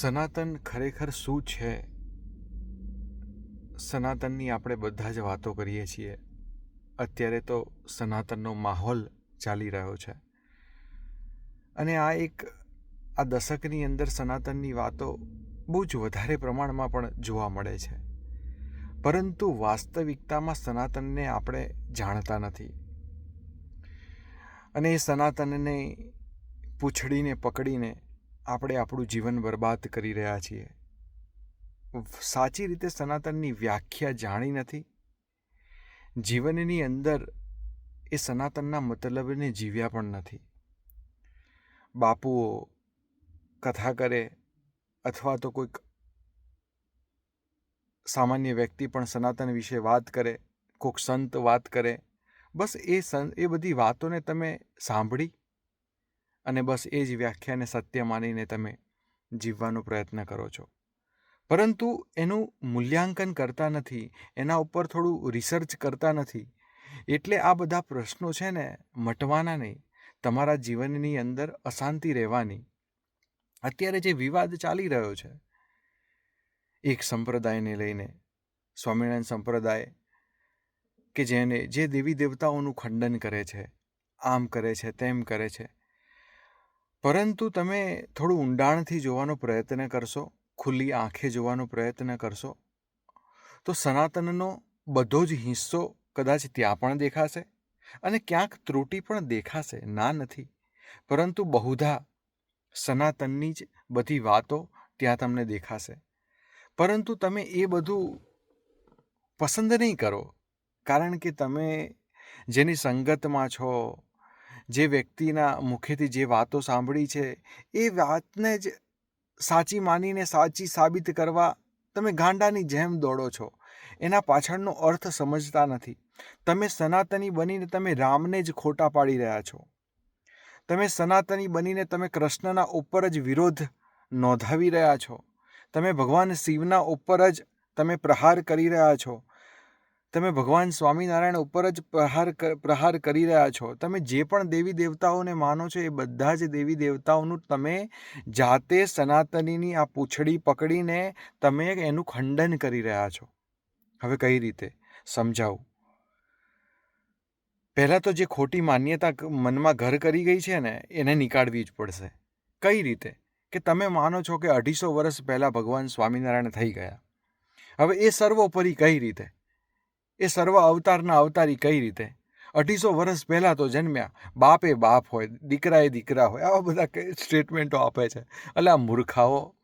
સનાતન ખરેખર શું છે? સનાતનની આપણે બધા જ વાતો કરીએ છીએ. અત્યારે તો સનાતનનો માહોલ ચાલી રહ્યો છે. અને આ એક, આ દશકની અંદર સનાતનની વાતો બહુ જ વધારે પ્રમાણમાં પણ જોવા મળે છે. પરંતુ વાસ્તવિકતામાં સનાતનને આપણે જાણતા નથી. અને એ સનાતનને પૂંછડીને, પકડીને આપણે આપણું જીવન બરબાદ કરી રહ્યા છીએ. સાચી રીતે સનાતનની વ્યાખ્યા જાણી નથી. જીવનની અંદર એ સનાતનના મતલબને જીવ્યા પણ નથી. બાપુઓ કથા કરે અથવા તો કોઈક સામાન્ય વ્યક્તિ પણ સનાતન વિશે વાત કરે, કોઈક સંત વાત કરે, બસ એ સં એ બધી વાતોને તમે સાંભળી અને બસ એ જ વ્યાખ્યાને સત્ય માનીને તમે જીવવાનો પ્રયત્ન કરો છો. પરંતુ એનું મૂલ્યાંકન કરતા નથી, એના ઉપર થોડું રિસર્ચ કરતા નથી. એટલે આ બધા પ્રશ્નો છે ને મટવાના નહીં. તમારા જીવનની અંદર અશાંતિ રહેવાની. અત્યારે જે વિવાદ ચાલી રહ્યો છે, એક સંપ્રદાયને લઈને, સ્વામિનારાયણ સંપ્રદાય કે જેને, જે દેવી દેવતાઓનું ખંડન કરે છે, આમ કરે છે, તેમ કરે છે પરંતુ તમે થોડું ઊંડાણથી જોવાનો પ્રયત્ન કરશો, ખુલ્લી આંખે જોવાનો પ્રયત્ન કરશો, તો સનાતનનો બધો જ હિસ્સો કદાચ ત્યાં પણ દેખાશે અને ક્યાંક ત્રુટિ પણ દેખાશે, ના નથી. પરંતુ બહુધા સનાતનની જ બધી વાતો ત્યાં તમને દેખાશે. પરંતુ તમે એ બધું પસંદ નહીં કરો, કારણ કે તમે જેની સંગતમાં છો જે વ્યક્તિના મુખેથી જે વાતો સાંભળી છે, એ વાતને જ સાચી માનીને સાચી સાબિત કરવા તમે ગાંડાની જેમ દોડો છો. એના પાછળનો અર્થ સમજતા નથી. તમે સનાતની બનીને તમે રામને જ ખોટા પાડી રહ્યા છો. તમે સનાતની બનીને તમે કૃષ્ણના ઉપર જ વિરોધ નોંધાવી રહ્યા છો. તમે ભગવાન શિવના ઉપર જ તમે પ્રહાર કરી રહ્યા છો. તમે ભગવાન સ્વામિનારાયણ ઉપર જ પ્રહાર પ્રહાર કરી રહ્યા છો. તમે જે પણ દેવી દેવતાઓને માનો છો એ બધા જ દેવી દેવતાઓનું તમે જાતે સનાતનીની આ પૂંછડી પકડીને તમે એનું ખંડન કરી રહ્યા છો. હવે કઈ રીતે? સમજાવું. પહેલાં તો જે ખોટી માન્યતા મનમાં ઘર કરી ગઈ છે ને, એને નીકાળવી જ પડશે. કઈ રીતે? કે તમે માનો છો કે અઢીસો વર્ષ પહેલાં ભગવાન સ્વામિનારાયણ થઈ ગયા. હવે એ સર્વોપરી કઈ રીતે? એ સર્વ અવતારના અવતારી કઈ રીતે? અઢીસો વર્ષ પહેલાં તો જન્મ્યા. બાપે બાપ હોય, દીકરાએ દીકરા હોય, આવા બધા સ્ટેટમેન્ટો આપે છે. એટલે આ મૂર્ખાઓ.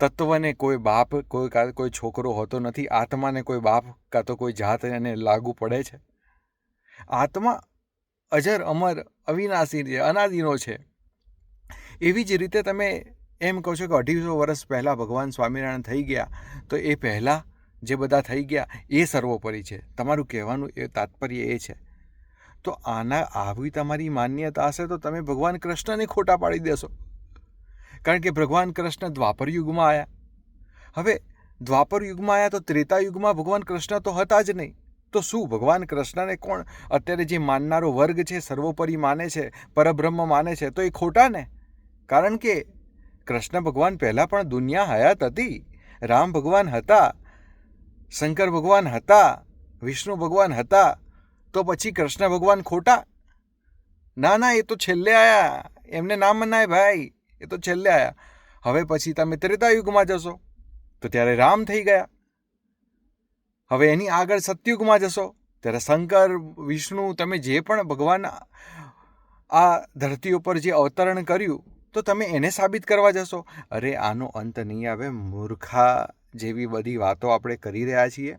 તત્વને કોઈ બાપ, કોઈ કોઈ છોકરો હોતો નથી. આત્માને કોઈ બાપ કાં તો કોઈ જાત એને લાગુ પડે છે. આત્મા અજર, અમર, અવિનાશી છે અનાદિનો છે. એવી જ રીતે તમે એમ કહો છો કે અઢીસો વર્ષ પહેલાં ભગવાન સ્વામિનારાયણ થઈ ગયા, તો એ પહેલાં જે બધા થઈ ગયા, એ સર્વોપરી છે. તમારું કહેવાનું એ તાત્પર્ય એ છે. તો આના, આવી તમારી માન્યતા હશે તો તમે ભગવાન કૃષ્ણને ખોટા પાડી દેશો. કારણ કે ભગવાન કૃષ્ણ દ્વાપર યુગમાં આવ્યા હવે, દ્વાપર યુગમાં આવ્યા તો ત્રેતા યુગમાં ભગવાન કૃષ્ણ તો હતા જ નહીં. તો શું ભગવાન કૃષ્ણને કોણ? અત્યારે જે માનનારો વર્ગ છે, સર્વોપરી માને છે, પરબ્રહ્મ માને છે, તો એ ખોટા ને? કારણ કે કૃષ્ણ ભગવાન પહેલાં પણ દુનિયા હયાત હતી. રામ ભગવાન હતા. શંકર ભગવાન હતા, વિષ્ણુ ભગવાન હતા, તો પછી કૃષ્ણ ભગવાન ખોટા? ના ના, એ તો છેલ્લે આવ્યા એમને ના મનાય ભાઈ, એ તો છેલ્લે આવ્યા હવે પછી તમે ત્રેતાયુગમાં જશો, તો ત્યારે રામ થઈ ગયા. હવે એની આગળ સત્યુગમાં જશો, ત્યારે શંકર, વિષ્ણુ, તમે જે પણ ભગવાન આ ધરતી ઉપર જે અવતરણ કર્યું, તો તમે એને સાબિત કરવા જશો. અરે, આનો અંત નહીં આવે, મૂર્ખા. જેવી બધી વાતો આપણે કરી રહ્યા છીએ.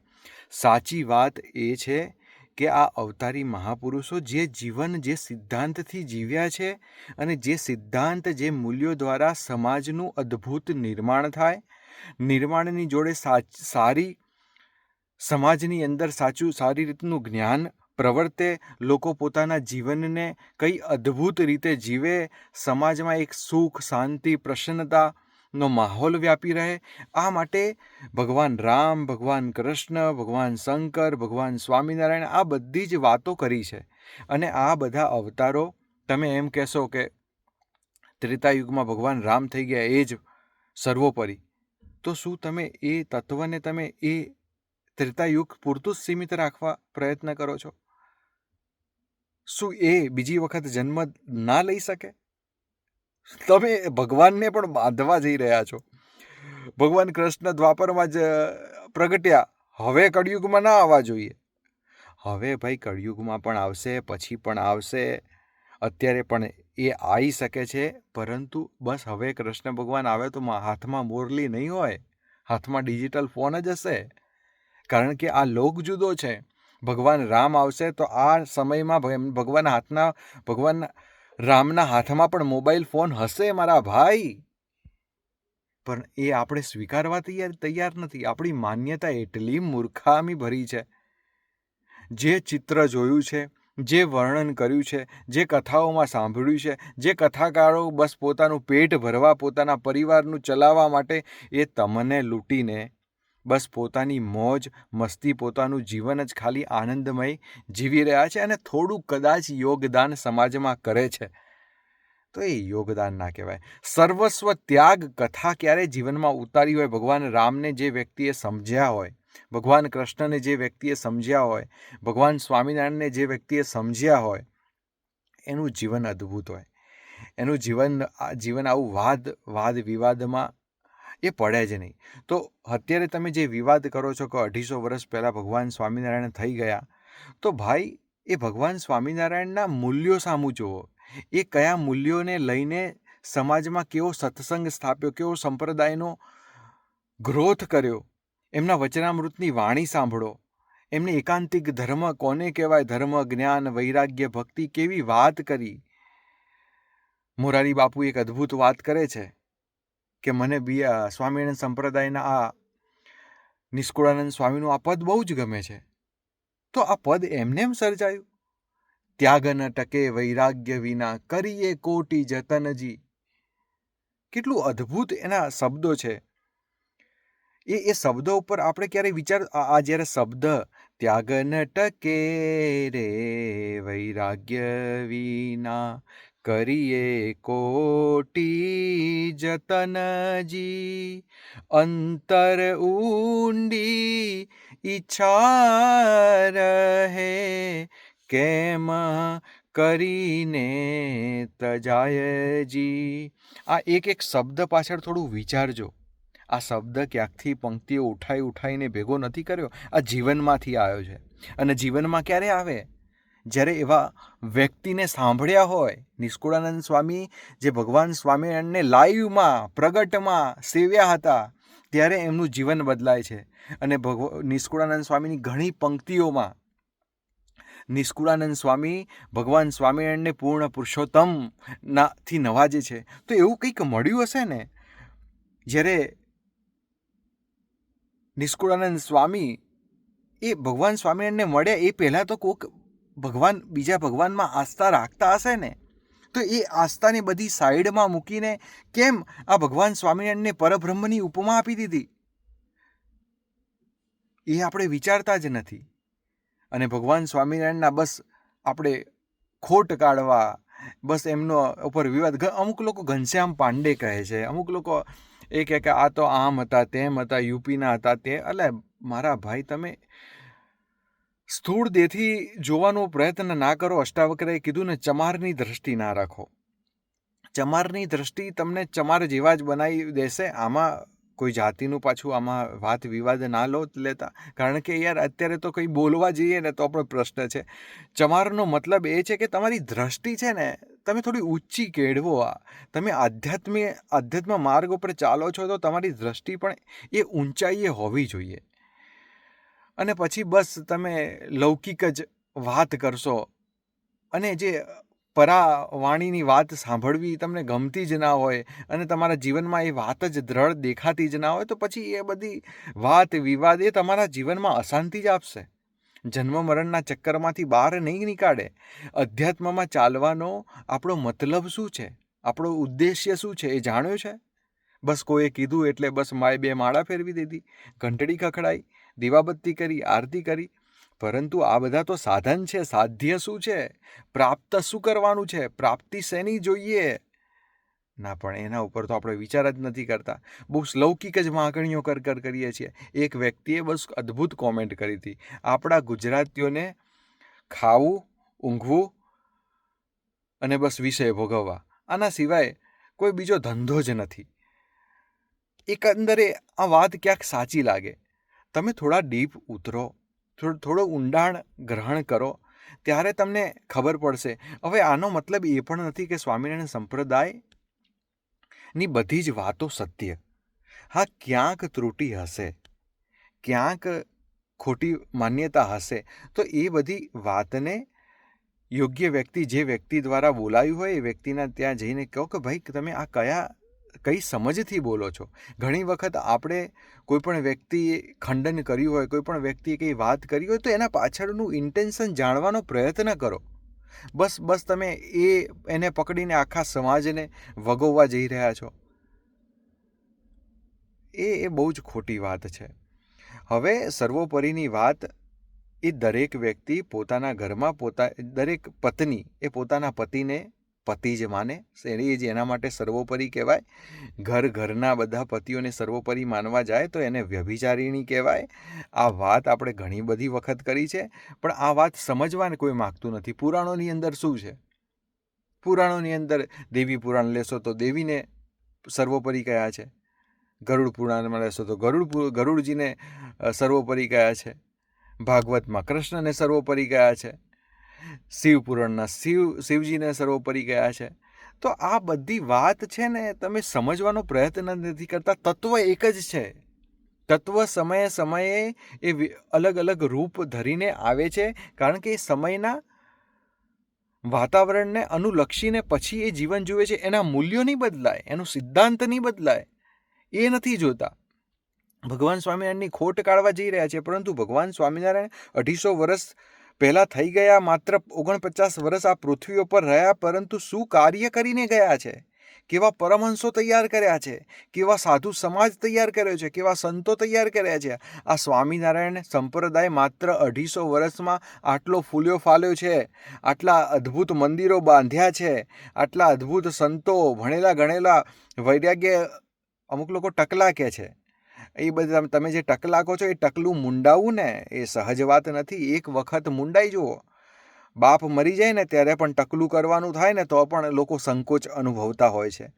સાચી વાત એ છે કે આ અવતારી મહાપુરુષો જે જીવન, જે સિદ્ધાંતથી જીવ્યા છે અને જે સિદ્ધાંત, જે મૂલ્યો દ્વારા સમાજનું અદ્ભુત નિર્માણ થાય, નિર્માણની જોડે સારી, સમાજની અંદર સાચું, સારી રીતનું જ્ઞાન પ્રવર્તે, લોકો પોતાના જીવનને કઈ અદ્ભુત રીતે જીવે, સમાજમાં એક સુખ, શાંતિ, પ્રસન્નતા નો માહોલ વ્યાપી રહે. આ માટે ભગવાન રામ, ભગવાન કૃષ્ણ, ભગવાન શંકર, ભગવાન સ્વામિનારાયણ આ બધી જ વાતો કરી છે. અને આ બધા અવતારો તમે એમ કહેશો કે ત્રેતાયુગમાં ભગવાન રામ થઈ ગયા એ જ સર્વોપરી. તો શું તમે એ તત્વને તમે એ ત્રેતાયુગ પૂરતું જ સીમિત રાખવા પ્રયત્ન કરો છો? શું એ બીજી વખત જન્મ ના લઈ શકે? તમે ભગવાનને પણ બાંધવા જઈ રહ્યા છો. ભગવાન કૃષ્ણ દ્વાપરમાં જ પ્રગટ્યા. હવે કળિયુગમાં ના આવવા જોઈએ. હવે ભાઈ કળિયુગમાં પણ આવશે, પછી પણ આવશે. અત્યારે પણ એ આવી શકે છે, પરંતુ બસ હવે કૃષ્ણ ભગવાન આવે તો હાથમાં મોરલી નહીં હોય. હાથમાં ડિજિટલ ફોન જ હશે. કારણ કે આ લોક જુદો છે. ભગવાન રામ આવશે તો આ સમયમાં ભગવાન હાથના, ભગવાન રામના હાથમાં પણ મોબાઈલ ફોન હશે, મારા ભાઈ. પણ એ આપણે સ્વીકારવા તૈયાર તૈયાર નથી. આપણી માન્યતા એટલી મૂર્ખામી ભરી છે. જે ચિત્ર જોયું છે, જે વર્ણન કર્યું છે, જે કથાઓમાં સાંભળ્યું છે, જે કથાકારો બસ પોતાનું પેટ ભરવા, પોતાના પરિવારનું ચલાવવા માટે એ તમને લૂંટીને બસ પોતાની મોજ, મસ્તી, પોતાનું જીવન જ ખાલી આનંદમય જીવી રહ્યા છે અને થોડું કદાચ યોગદાન સમાજમાં કરે છે. તો એ યોગદાન ના કહેવાય. સર્વસ્વ ત્યાગ કથા ક્યારે જીવનમાં ઉતારી હોય? ભગવાન રામને જે વ્યક્તિએ સમજ્યા હોય, ભગવાન કૃષ્ણને જે વ્યક્તિએ સમજ્યા હોય, ભગવાન સ્વામિનારાયણને જે વ્યક્તિએ સમજ્યા હોય, એનું જીવન અદ્ભુત હોય. એનું જીવન જીવન આવું વાદ વાદ વિવાદમાં એ પડે જ નહીં. તો અત્યારે તમે જે વિવાદ કરો છો કે અઢીસો વર્ષ પહેલાં ભગવાન સ્વામિનારાયણ થઈ ગયા, તો ભાઈ, એ ભગવાન સ્વામિનારાયણના મૂલ્યો સામું જુઓ. એ કયા મૂલ્યોને લઈને સમાજમાં કેવો સત્સંગ સ્થાપ્યો, કેવો સંપ્રદાયનો ગ્રોથ કર્યો, એમના વચનામૃતની વાણી સાંભળો. એમને એકાંતિક ધર્મ કોને કહેવાય? ધર્મ, જ્ઞાન, વૈરાગ્ય, ભક્તિ કેવી વાત કરી? મોરારી બાપુ એક અદ્ભુત વાત કરે છે. કે મને બી સ્વામિનારાયણ સંપ્રદાયના આ નિષ્કુળાનંદ સ્વામીનું આ પદ બહુ જ ગમે છે. તો આ પદ એમને એમ સર્જાયું. ત્યાગ ટકે વૈરાગ્ય વિના કરીએ કોટી જતનજી. કેટલું અદ્ભુત એના શબ્દો છે. એ એ શબ્દો ઉપર આપણે ક્યારેય વિચાર, આ જ્યારે શબ્દ ત્યાગ ટકે રે વૈરાગ્ય વિના કરીએ કોટી જતનજી. અંતર ઊંડી ઈચ્છા રહે કેમ કરીને તજાયજી? આ એક એક શબ્દ પાછળ થોડું વિચારજો. આ શબ્દ ક્યાંકથી પંક્તિઓ ઉઠાઈ ઉઠાઈને ભેગો નથી કર્યો? આ જીવનમાંથી આવ્યો છે. અને જીવનમાં ક્યારે આવે? જ્યારે એવા વ્યક્તિને સાંભળ્યા હોય, નિષ્કુળાનંદ સ્વામી જે ભગવાન સ્વામિનારાયણને લાઈવમાં, પ્રગટમાં સેવ્યા હતા, ત્યારે એમનું જીવન બદલાય છે. અને ભગવ, નિષ્કુળાનંદ સ્વામીની ઘણી પંક્તિઓમાં નિષ્કુળાનંદ સ્વામી ભગવાન સ્વામિનારાયણને પૂર્ણ પુરુષોત્તમ નાથી નવાજે છે. તો એવું કંઈક મળ્યું હશે ને? જ્યારે નિષ્કુળાનંદ સ્વામી એ ભગવાન સ્વામિનારાયણને મળ્યા એ પહેલાં તો કોક ભગવાન, બીજા ભગવાનમાં આસ્થા રાખતા હશે ને? તો એ આસ્થાને બધી સાઈડમાં મૂકીને કેમ આ ભગવાન સ્વામિનારાયણને પરબ્રહ્મની ઉપમા આપી દીધી? એ આપણે વિચારતા જ નથી. અને ભગવાન સ્વામિનારાયણના બસ આપણે ખોટ કાઢવા, બસ એમનો ઉપર વિવાદ. અમુક લોકો ઘનશ્યામ પાંડે કહે છે. અમુક લોકો એ કહે કે આ તો આમ હતા, તેમ હતા, યુપીના હતા, તે એટલે મારા ભાઈ, તમે સ્થૂળ દેહથી જોવાનો પ્રયત્ન ના કરો, અષ્ટાવક્રએ કીધું ને ચમારની દ્રષ્ટિ ના રાખો. ચમારની દ્રષ્ટિ તમને ચમાર જેવા જ બનાવી દેશે. આમાં કોઈ જાતિનું પાછું આમાં વાત વિવાદ ના લો લેતા. કારણ કે યાર, અત્યારે તો કંઈ બોલવા જઈએ ને તો પણ પ્રશ્ન છે. ચમારનો મતલબ એ છે કે તમારી દ્રષ્ટિ છે ને, તમે થોડી ઊંચી કેળવો આ. તમે આધ્યાત્મિક આધ્યાત્મ માર્ગ ઉપર ચાલો છો તો તમારી દ્રષ્ટિ પણ એ ઊંચાઈએ હોવી જોઈએ. અને પછી બસ તમે લૌકિક જ વાત કરશો. અને જે પરાવાણીની વાત સાંભળવી તમને ગમતી જ ના હોય અને તમારા જીવનમાં એ વાત જ દ્રઢ દેખાતી જ ના હોય, તો પછી એ બધી વાત વિવાદ એ તમારા જીવનમાં અશાંતિ જ આપશે. જન્મ મરણના ચક્કરમાંથી બહાર નહીં નીકાળે. અધ્યાત્મમાં ચાલવાનો આપણો મતલબ શું છે? આપણો ઉદ્દેશ્ય શું છે? એ જાણ્યો છે? બસ કોઈએ કીધું એટલે બસ માએ બે માળા ફેરવી દીધી. ઘંટડી ખખડાઈ, દીવાબત્તી કરી, આરતી કરી. પરંતુ આ બધા તો સાધન છે, સાધ્ય શું છે? પ્રાપ્ત શું કરવાનું છે? પ્રાપ્તિ શેની જોઈએ? ના, પણ એના ઉપર તો આપણે વિચાર જ નથી કરતા. બહુ લૌકિક જ માગણીઓ કર કર કરીએ છીએ. એક વ્યક્તિએ બસ અદ્ભુત કોમેન્ટ કરી હતી. આપણા ગુજરાતીઓને ખાવું, ઊંઘવું અને બસ વિષય ભોગવવા. આના સિવાય કોઈ બીજો ધંધો જ નથી. એકંદરે આ વાત ક્યાંક સાચી લાગે. તમે થોડા ડીપ ઉતરો, થોડો ઊંડાણ ગ્રહણ કરો, ત્યારે તમને ખબર પડશે. હવે આનો મતલબ એ પણ નથી કે સ્વામિનારાયણ સંપ્રદાયની બધી જ વાતો સત્ય. હા, ક્યાંક ત્રુટિ હશે, ક્યાંક ખોટી માન્યતા હશે, તો એ બધી વાતને યોગ્ય વ્યક્તિ, જે વ્યક્તિ દ્વારા બોલાયું હોય એ વ્યક્તિના ત્યાં જઈને કહો કે, ભાઈ, તમે આ કયા કઈ સમજથી બોલો છો? ઘણી વખત આપણે કોઈ પણ વ્યક્તિએ ખંડન કર્યું હોય, કોઈ પણ વ્યક્તિએ કંઈ વાત કરી હોય, તો એના પાછળનું ઇન્ટેન્શન જાણવાનો પ્રયત્ન કરો. બસ બસ તમે એ, એને પકડીને આખા સમાજને વગોવવા જઈ રહ્યા છો. એ એ બહુ જ ખોટી વાત છે. હવે સર્વોપરીની વાત એ દરેક વ્યક્તિ પોતાના ઘરમાં પોતા, દરેક પત્ની એ પોતાના પતિને પતિ જ માને. એ જ એના માટે સર્વોપરી કહેવાય. ઘર ઘરના બધા પતિઓને સર્વોપરી માનવા જાય તો એને વ્યભિચારીણી કહેવાય. આ વાત આપણે ઘણી બધી વખત કરી છે, પણ આ વાત સમજવાને કોઈ માગતું નથી. પુરાણોની અંદર શું છે? પુરાણોની અંદર દેવી પુરાણ લેશો તો દેવીને સર્વોપરી કયા છે? ગરુડ પુરાણમાં લેશો તો ગરુડ ગરુડજીને સર્વોપરી કયા છે? ભાગવતમાં કૃષ્ણને સર્વોપરી કયા છે? શિવ પુરાણના શિવ, શિવજીને સર્વોપરી ગયા છે. તો આ બધી વાત છે ને, તમે સમજવાનો પ્રયત્ન નથી કરતા. તત્વ એક જ છે. તત્વ સમયે સમયે એ અલગ અલગ રૂપ ધરીને આવે છે. કારણ કે એ સમયના વાતાવરણને અનુલક્ષીને પછી એ જીવન જુએ છે. એના મૂલ્યો નહીં બદલાય. એનો સિદ્ધાંત નહીં બદલાય. એ નથી જોતા. ભગવાન સ્વામિનારાયણની ખોટ કાઢવા જઈ રહ્યા છે. પરંતુ ભગવાન સ્વામિનારાયણ અઢીસો વર્ષ પહેલાં થઈ ગયા માત્ર ઓગણપચાસ વર્ષ આ પૃથ્વી ઉપર રહ્યા, પરંતુ શું કાર્ય કરીને ગયા છે? કેવા પરમહંસો તૈયાર કર્યા છે? કેવા સાધુ સમાજ તૈયાર કર્યો છે? કેવા સંતો તૈયાર કર્યા છે? આ સ્વામિનારાયણ સંપ્રદાય માત્ર અઢીસો વર્ષમાં આટલો ફૂલ્યો ફાલ્યો છે? આટલા અદ્ભુત મંદિરો બાંધ્યા છે? આટલા અદ્ભુત સંતો ભણેલા ગણેલા વૈરાગ્ય અમુક લોકો ટકલા કહે છે? એ બધા, તમે જે ટકલાકો છો એ ટકલું મુંડાવું ને, એ સહજ વાત નથી. એક વખત મુંડાઈ જુઓ. બાપ મરી જાય ને ત્યારે પણ ટકલું કરવાનું થાય ને તો પણ લોકો સંકોચ અનુભવતા હોય છે.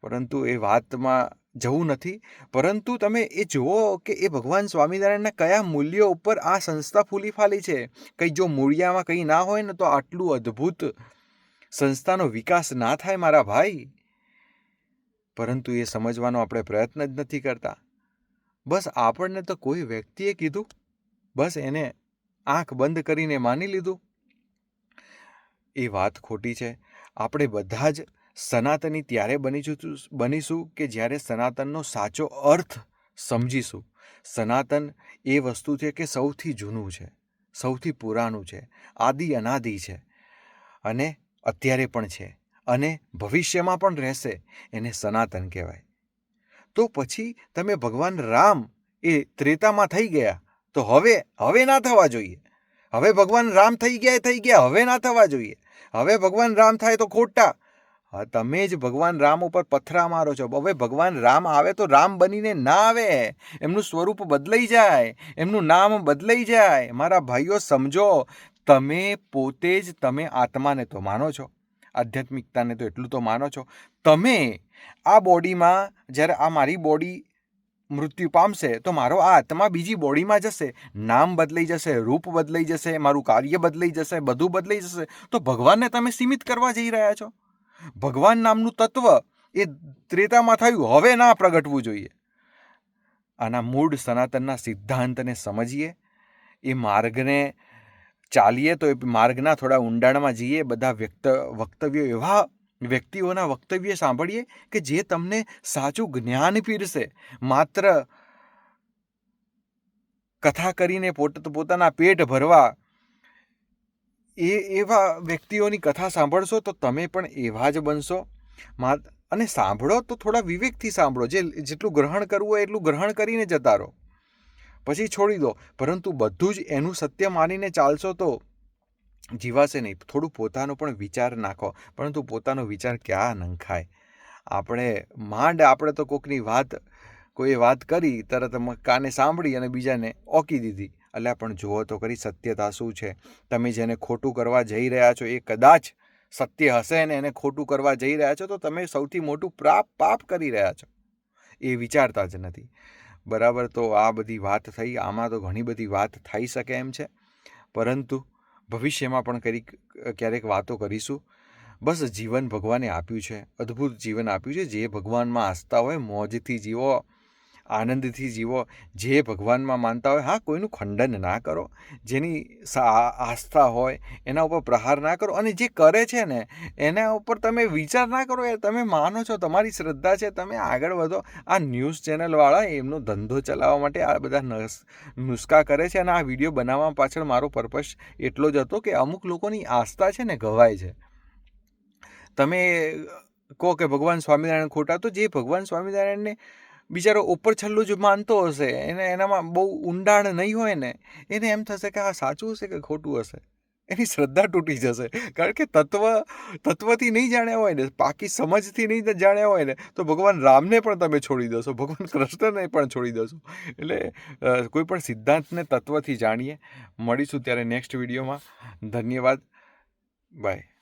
પરંતુ એ વાતમાં જવું નથી. પરંતુ તમે એ જુઓ કે એ ભગવાન સ્વામિનારાયણના કયા મૂલ્યો ઉપર આ સંસ્થા ફૂલી ફાલી છે. કંઈ જો મૂળિયામાં કંઈ ના હોય ને તો આટલું અદ્ભુત સંસ્થાનો વિકાસ ના થાય મારા ભાઈ. પરંતુ એ સમજવાનો આપણે પ્રયત્ન જ નથી કરતા. બસ આપણને તો કોઈ વ્યક્તિએ કીધું. બસ એને આંખ બંધ કરીને માની લીધું. એ વાત ખોટી છે. આપણે બધા જ સનાતની ત્યારે બનીશું બનીશું કે જ્યારે સનાતનનો સાચો અર્થ સમજીશું. સનાતન એ વસ્તુ છે કે સૌથી જૂનું છે, સૌથી પુરાણું છે, આદિ અનાદિ છે અને અત્યારે પણ છે અને ભવિષ્યમાં પણ રહેશે. એને સનાતન કહેવાય. તો પછી તમે ભગવાન રામ એ ત્રેતામાં થઈ ગયા. તો હવે હવે ના થવા જોઈએ. હવે ભગવાન રામ થઈ ગયા થઈ ગયા, હવે ના થવા જોઈએ. હવે ભગવાન રામ થાય તો ખોટા. તમે જ ભગવાન રામ ઉપર પથરા મારો છો. હવે ભગવાન રામ આવે તો રામ બનીને ના આવે. એમનું સ્વરૂપ બદલાઈ જાય. એમનું નામ બદલાઈ જાય. મારા ભાઈઓ, સમજો, તમે પોતે જ તમે આત્માને તો માનો છો. આધ્યાત્મિકતાને તો એટલું તો માનો છો. તમે આ બોડીમાં જ્યારે આ મારી બોડી મૃત્યુ પામશે, તો મારો આ આત્મા બીજી બોડીમાં જશે. નામ બદલાઈ જશે, રૂપ બદલાઈ જશે, મારું કાર્ય બદલાઈ જશે, બધું બદલાઈ જશે. તો ભગવાનને તમે સીમિત કરવા જઈ રહ્યા છો? ભગવાન નામનું તત્વ એ ત્રેતામાં થયું, હવે ના પ્રગટવું જોઈએ. આના મૂળ સનાતનના સિદ્ધાંતને સમજીએ. એ માર્ગને ચાલીએ તો એ માર્ગના થોડા ઊંડાણમાં જઈએ, બધા વ્યક્ત, વક્તવ્યો એવા વ્યક્તિઓના વક્તવ્ય સાંભળીએ કે જે તમને સાચું જ્ઞાન પીરશે માત્ર કથા કરીને પોત, પોતાના પેટ ભરવા એ, એવા વ્યક્તિઓની કથા સાંભળશો તો તમે પણ એવા જ બનશો. અને સાંભળો તો થોડા વિવેકથી સાંભળો. જે, જેટલું ગ્રહણ કરવું હોય એટલું ગ્રહણ કરીને જતા રહો. પછી છોડી દો. પરંતુ બધું જ એનું સત્ય માનીને ચાલશો તો જીવાશે નહીં. થોડું પોતાનો પણ વિચાર નાખો. પરંતુ પોતાનો વિચાર ક્યાં નંખાય? આપણે માંડ આપણે તો કોકની વાત, કોઈએ વાત કરી, તરત કાને સાંભળી અને બીજાને ઓકી દીધી. એટલે પણ જુઓ તો કરી સત્યતા શું છે? તમે જેને ખોટું કરવા જઈ રહ્યા છો, એ કદાચ સત્ય હશે ને એને ખોટું કરવા જઈ રહ્યા છો, તો તમે સૌથી મોટું પ્રાપ, પાપ કરી રહ્યા છો. એ વિચારતા જ નથી. બરાબર, તો આ બધી વાત થઈ. આમાં તો ઘણી બધી વાત થઈ શકે એમ છે. પરંતુ ભવિષ્યમાં પણ કરી ક્યારેક વાતો કરીશું. બસ જીવન ભગવાને આપ્યું છે, અદ્ભુત જીવન આપ્યું છે, જે ભગવાનમાં આસ્થા હોય, મોજથી જીવો. આનંદથી જીવો. જે ભગવાનમાં માનતા હોય, હા, કોઈનું ખંડન ના કરો. જેની આસ્થા હોય, એના ઉપર પ્રહાર ના કરો. અને જે કરે છે ને, એના ઉપર તમે વિચાર ના કરો. યાર તમે માનો છો, તમારી શ્રદ્ધા છે, તમે આગળ વધો. આ ન્યૂઝ ચેનલવાળા એમનો ધંધો ચલાવવા માટે આ બધા નસ, નુસ્ખા કરે છે. અને આ વીડિયો બનાવવા પાછળ મારો પર્પસ એટલો જ હતો કે અમુક લોકોની આસ્થા છે ને, ગવાય છે. તમે કહો કે ભગવાન સ્વામિનારાયણ ખોટા, તો જે ભગવાન સ્વામિનારાયણને બિચારો ઉપર છલ્લું જ માનતો હશે, એને એનામાં બહુ ઊંડાણ નહીં હોય ને, એને એમ થશે કે આ સાચું હશે કે ખોટું હશે? એની શ્રદ્ધા તૂટી જશે. કારણ કે તત્વ, તત્વથી નહીં જાણ્યા હોય ને, પાકી સમજથી નહીં જાણ્યા હોય ને, તો ભગવાન રામને પણ તમે છોડી દેશો ભગવાન કૃષ્ણને પણ છોડી દેશો એટલે કોઈ પણ સિદ્ધાંતને તત્વથી જાણીએ. મળીશું ત્યારે નેક્સ્ટ વિડીયોમાં. ધન્યવાદ. બાય.